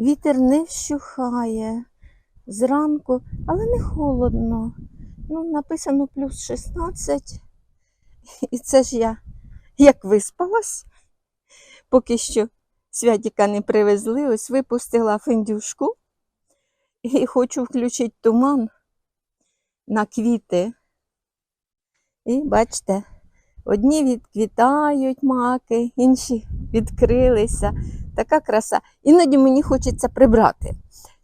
Вітер не вщухає зранку, але не холодно. Ну, написано плюс 16. І це ж я як виспалась, поки що святіка не привезли, ось випустила фендюшку і хочу включити туман на квіти. І бачите, одні відквітають маки, інші відкрилися. Така краса. Іноді мені хочеться прибрати.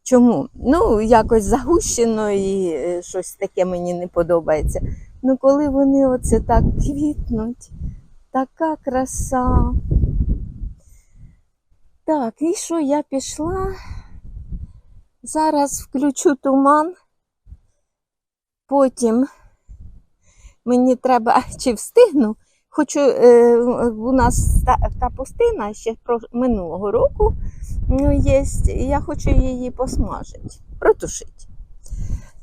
Чому? Ну, якось загущено і е, щось таке мені не подобається. Ну, коли вони оце так квітнуть, така краса. Так, і що я пішла? Зараз включу туман. Потім мені треба чи встигну. Хочу, е, у нас та- капустина ще минулого року є. Я хочу її посмажити, протушити.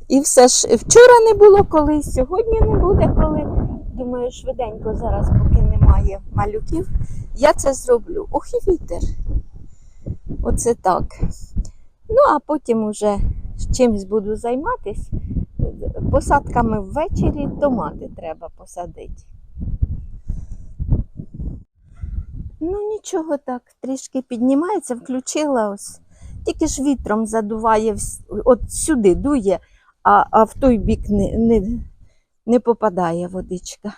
І все ж вчора не було коли, сьогодні не буде коли. Думаю, швиденько зараз, поки немає малюків, я це зроблю. Ох, і вітер. Оце так. Ну, а потім уже чимось буду займатися. Посадками ввечері томати треба посадити. Ну, нічого так, трішки піднімається, включила ось. Тільки ж вітром задуває, от сюди дує, а, а в той бік не, не, не попадає водичка.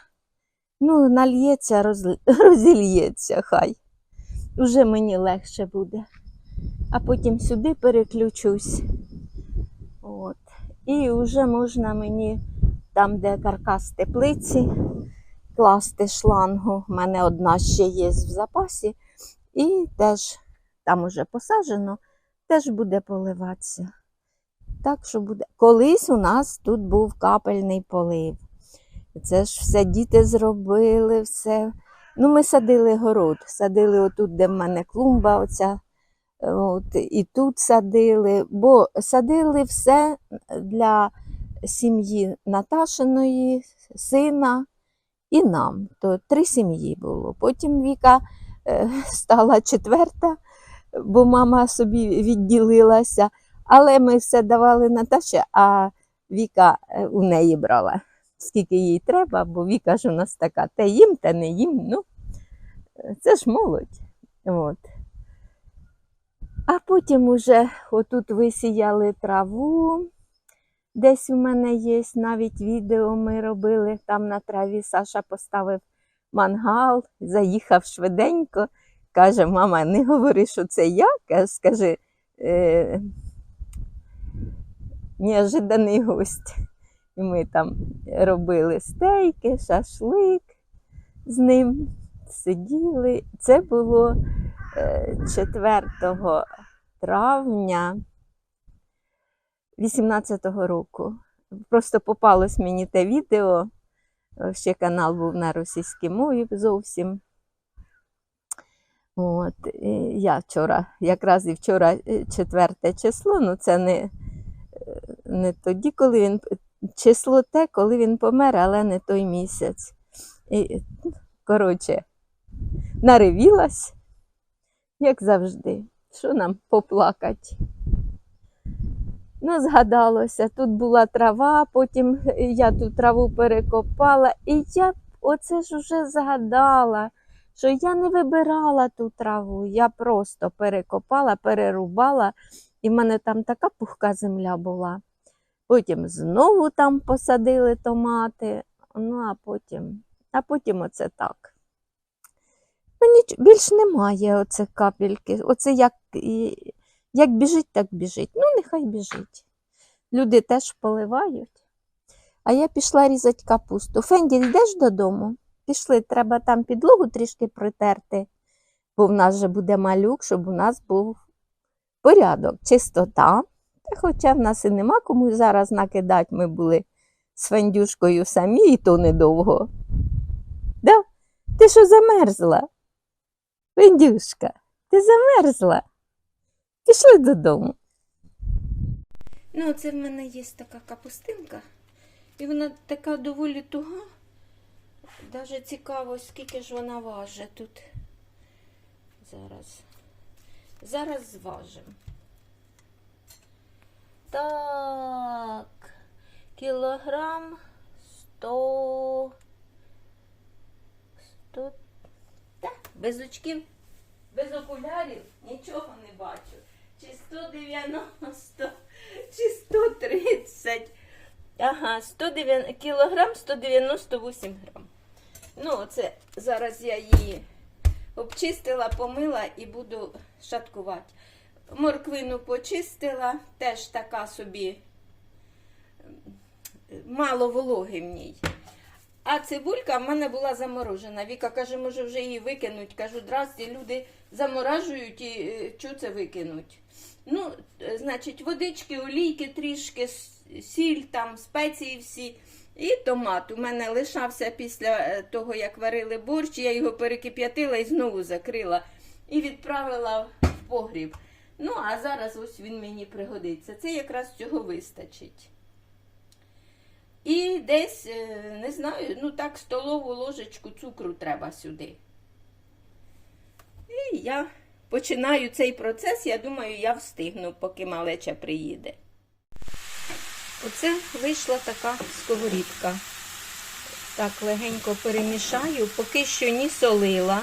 Ну, нальється, роз, розільється, хай. Уже мені легше буде. А потім сюди переключусь. От. І вже можна мені там, де каркас теплиці, класти шлангу. У мене одна ще є в запасі. І теж там уже посаджено, теж буде поливатися. Так що буде. Колись у нас тут був капельний полив. Це ж все діти зробили, все. Ну, ми садили город, садили отут, де в мене клумба, оця, от, і тут садили, бо садили все для сім'ї Наташиної, сина і нам. То три сім'ї було. Потім Віка е, стала четверта, бо мама собі відділилася. Але ми все давали Наташі, а Віка е, у неї брала, скільки їй треба, бо Віка ж у нас така, те їм, те не їм. Ну, це ж молодь. От. А потім уже отут висіяли траву. Десь у мене є навіть відео ми робили. Там на траві Саша поставив мангал, заїхав швиденько. Каже, мама, не говори, що це я. Скажи, е, неожиданий гость. І ми там робили стейки, шашлик з ним сиділи. Це було е, 4 травня 18-го року. Просто попалось мені те відео. е, Ще канал був на російській мові зовсім. От, я вчора, якраз і вчора е, четверте число, ну це не, е, не тоді, коли він число те, коли він помер, але не той місяць. І, коротше, наривілась, як завжди. Що нам поплакати? Ну, згадалося, тут була трава, потім я ту траву перекопала, і я оце ж уже згадала, що я не вибирала ту траву, я просто перекопала, перерубала, і в мене там така пухка земля була. Потім знову там посадили томати, ну а потім, а потім оце так. Ну, ніч, більш немає оце капельки. Оце як, як біжить, так біжить. Ну, нехай біжить. Люди теж поливають. А я пішла різати капусту. Фенді, йдеш додому? Пішли, треба там підлогу трішки притерти, бо в нас же буде малюк, щоб у нас був порядок, чистота. Та Хоча в нас і нема кому зараз накидати, ми були з Фендюшкою самі, і то недовго. Да? Ти що замерзла? Фендюшка, ти замерзла? Пішли додому. Ну, це в мене є така капустинка, і вона така доволі туга. Даже цікаво, скільки ж вона важить тут. Зараз. Зараз зважимо. Так. Кілограм 100. 100. Та, без очків, без окулярів нічого не бачу. Чи 190, чи 130. Ага, 109, кілограм 198 грам. Ну, це зараз я її обчистила, помила і буду шаткувати. Морквину почистила, теж така собі мало вологи в ній. А цибулька в мене була заморожена. Віка каже, може вже її викинуть. Кажу, здрасті, люди заморажують і е, чого це викинуть. Ну, е, значить, водички, олійки трішки, сіль, там, спеції всі. І томат. У мене лишався після е, того, як варили борщ, я його перекип'ятила і знову закрила. І відправила в погріб. Ну, а зараз ось він мені пригодиться. Це якраз цього вистачить. І десь, е, не знаю, ну так, столову ложечку цукру треба сюди. І я починаю цей процес, я думаю, я встигну, поки малеча приїде. Оце вийшла така сковорідка. Так, легенько перемішаю, поки що ні солила,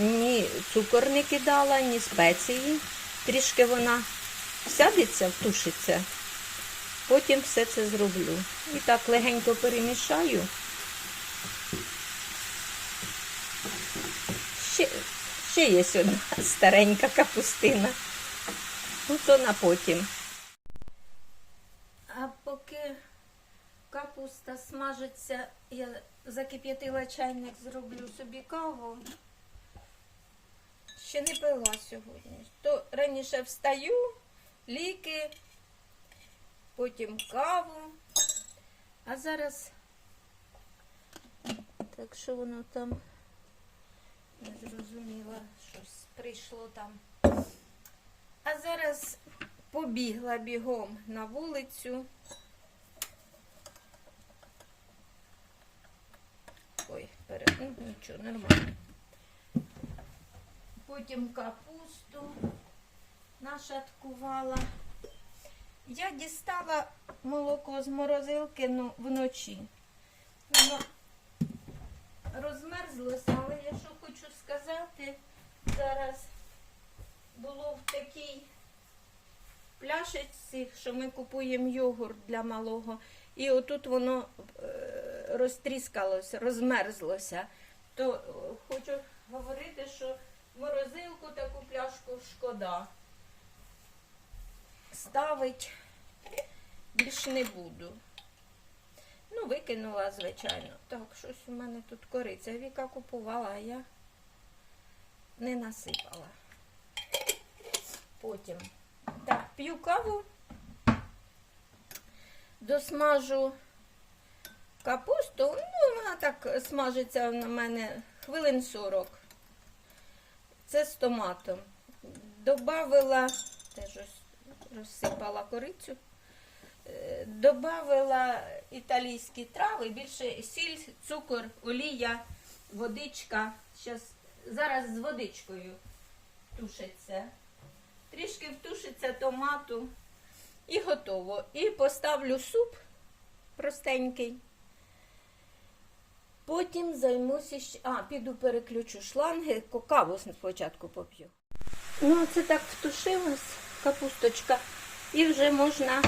ні цукор не кидала, ні спеції. Трішки вона сядеться, втушиться. Потім все це зроблю. І так легенько перемішаю. Ще, ще є одна старенька капустина. Ну, то на потім. А поки капуста смажиться, я закип'ятила чайник, зроблю собі каву. Ще не пила сьогодні. То раніше встаю, ліки, потім каву. А зараз, так що воно там не зрозуміла, щось прийшло там. А зараз побігла бігом на вулицю. Ой, пере... ну, нічого, нормально. Потім капусту нашаткувала. Я дістала молоко з морозилки ну, вночі. Воно розмерзлося, але я що хочу сказати, зараз було в такій пляшечці, що ми купуємо йогурт для малого, і отут воно е, розтріскалося, розмерзлося. То е, хочу говорити, що морозилку таку пляшку шкода. Ставить більш не буду. Ну, викинула, звичайно. Так, щось у мене тут кориця. Віка купувала, а я не насипала. Потім. Так, п'ю каву, досмажу капусту. Ну, вона так смажиться на мене хвилин 40. Це з томатом. Добавила, теж розсипала корицю. Е, Добавила італійські трави, більше сіль, цукор, олія, водичка. Щас, зараз з водичкою тушиться. Трішки втушиться томату і готово. І поставлю суп простенький. Потім займуся ще. А, піду переключу шланги, каву спочатку поп'ю. Ну, це так втушилась капусточка. І вже можна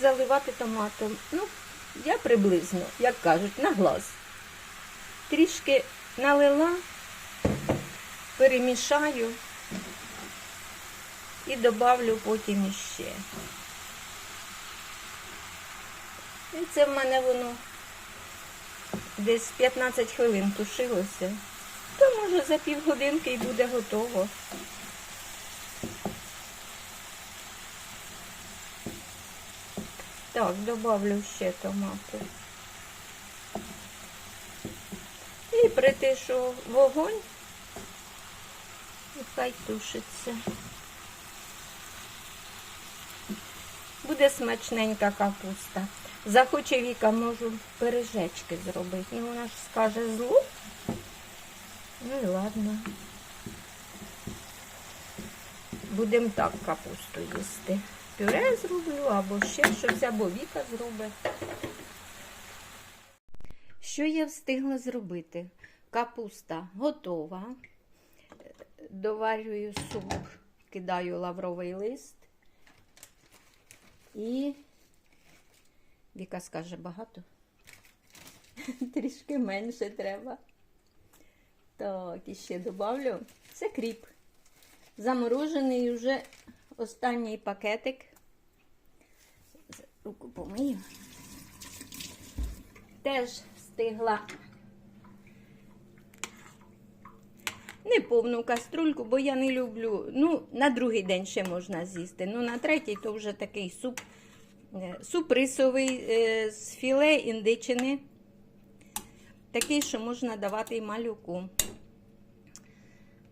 заливати томатом. Ну, я приблизно, як кажуть, на глаз. Трішки налила, перемішаю і добавлю потім іще. І це в мене воно десь 15 хвилин тушилося. То може за півгодинки і буде готово. Так, добавлю ще томати. І притишу вогонь. І хай тушиться. Буде смачненька капуста. Захоче Віка, можу пиріжечки зробити. Ну, вона ж скаже злу. Ну і ладно. будемо так капусту їсти. Пюре зроблю або ще щось, або Віка зробить. Що я встигла зробити? Капуста готова. Доварюю суп, кидаю лавровий лист. І Віка скаже багато. Трішки менше треба. Так, і ще добавлю. Це кріп. Заморожений вже останній пакетик. Руку помию. Теж встигла не повну каструльку, бо я не люблю. Ну, на другий день ще можна з'їсти. Ну, на третій то вже такий суп. е, Суп рисовий е, з філе індичини. Такий, що можна давати і малюку.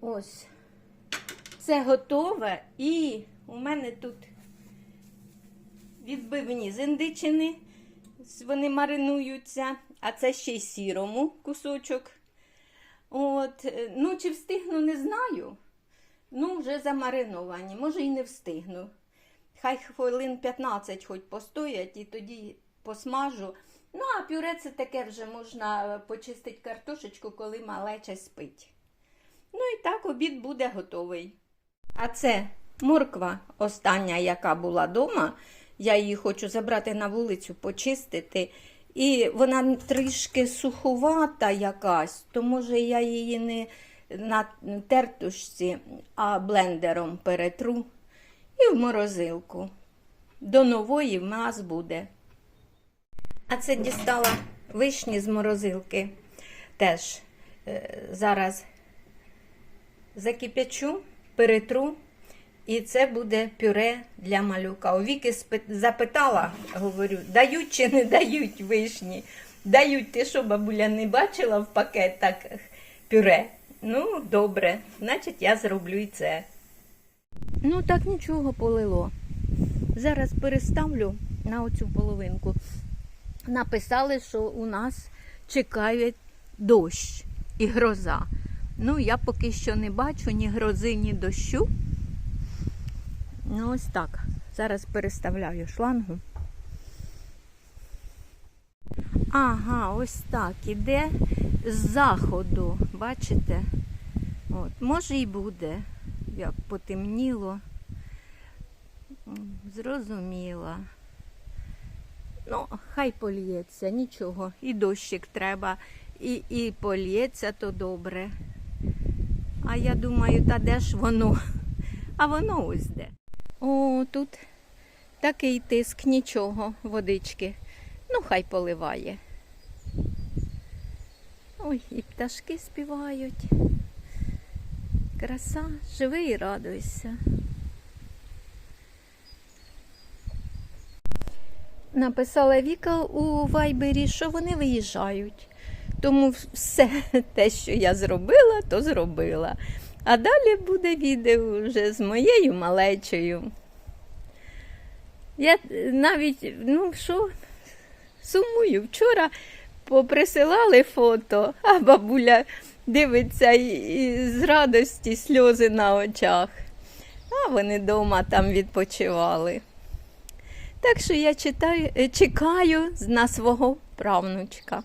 Ось. Це готове. І у мене тут відбивні з індичини. Вони маринуються, а це ще й сірому кусочок. От, е, ну, чи встигну, не знаю. Ну, вже замариновані, може і не встигну. Хай хвилин 15 хоч постоять і тоді посмажу. Ну, а пюре це таке вже можна е, почистити картошечку, коли малече спить. Ну і так обід буде готовий. А це морква остання, яка була вдома. Я її хочу забрати на вулицю, почистити. І вона трішки суховата якась, то може я її не на тертушці, а блендером перетру і в морозилку. До нової в нас буде. А це дістала вишні з морозилки. Теж е, зараз закипячу, перетру, і це буде пюре для малюка. У Віки запитала, говорю, дають чи не дають вишні? Дають, ти що, бабуля, не бачила в пакетах пюре? Ну, добре, значить, я зроблю і це. Ну, так нічого полило. Зараз переставлю на оцю половинку. Написали, що у нас чекає дощ і гроза. Ну, я поки що не бачу ні грози, ні дощу. Ну, ось так. Зараз переставляю шлангу. Ага, ось так. Іде з заходу. Бачите? От, може і буде, як потемніло. Зрозуміла. Ну, хай поліється, нічого. І дощик треба, і, і поліється, то добре. А я думаю, та де ж воно? А воно ось де. О, тут такий тиск, нічого, водички. Ну, хай поливає. Ой, і пташки співають. Краса, живи і радуйся. Написала Віка у Вайбері, що вони виїжджають. Тому все те, що я зробила, то зробила. А далі буде відео вже з моєю малечею. Я навіть, ну що, сумую. Вчора поприсилали фото, а бабуля дивиться і, і з радості сльози на очах. А вони вдома там відпочивали. Так що я читаю, чекаю на свого правнучка.